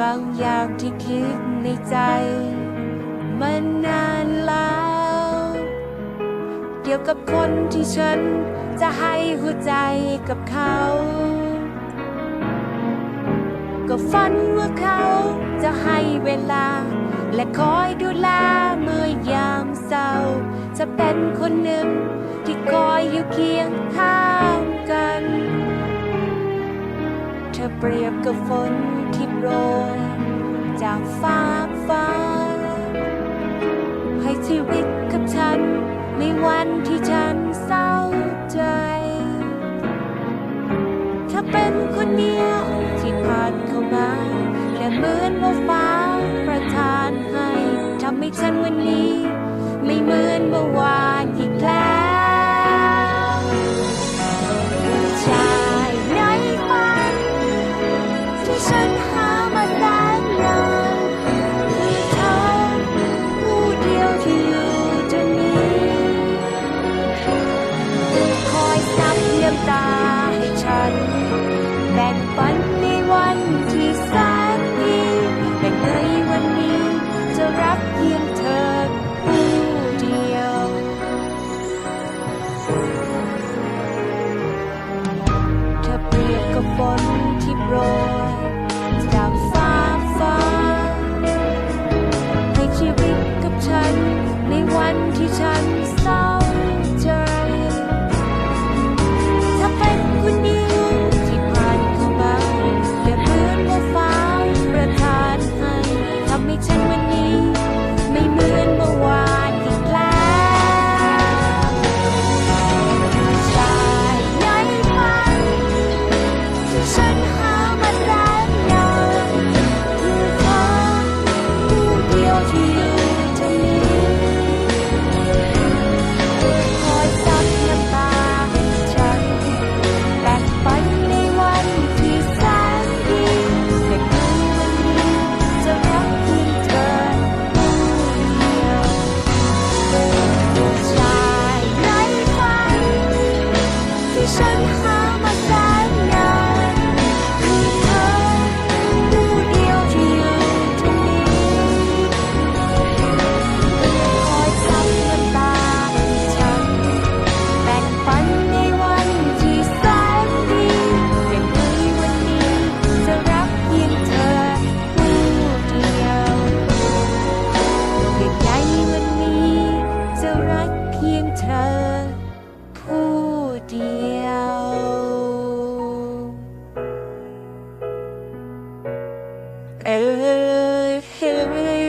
บางอย่างที่คิดในใจมันนานแล้ว เกี่ยวกับคนที่ฉันจะให้หัวใจกับเขา ก็ฝันว่าเขาจะให้เวลา และคอยดูแลเมื่อยามเศร้า จะเป็นคนหนึ่งที่คอยอยู่เคียงข้างกัน เธอเปรียบกับฝน รมจากฟ้าฟ้า ให้ชีวิตกับฉันในวันที่ฉันเศร้าใจ ถ้าเป็นคนเดียวที่ผ่านเข้ามาและเหมือนว่าฟ้าประทานให้ทำให้ฉันวันนี้ I'll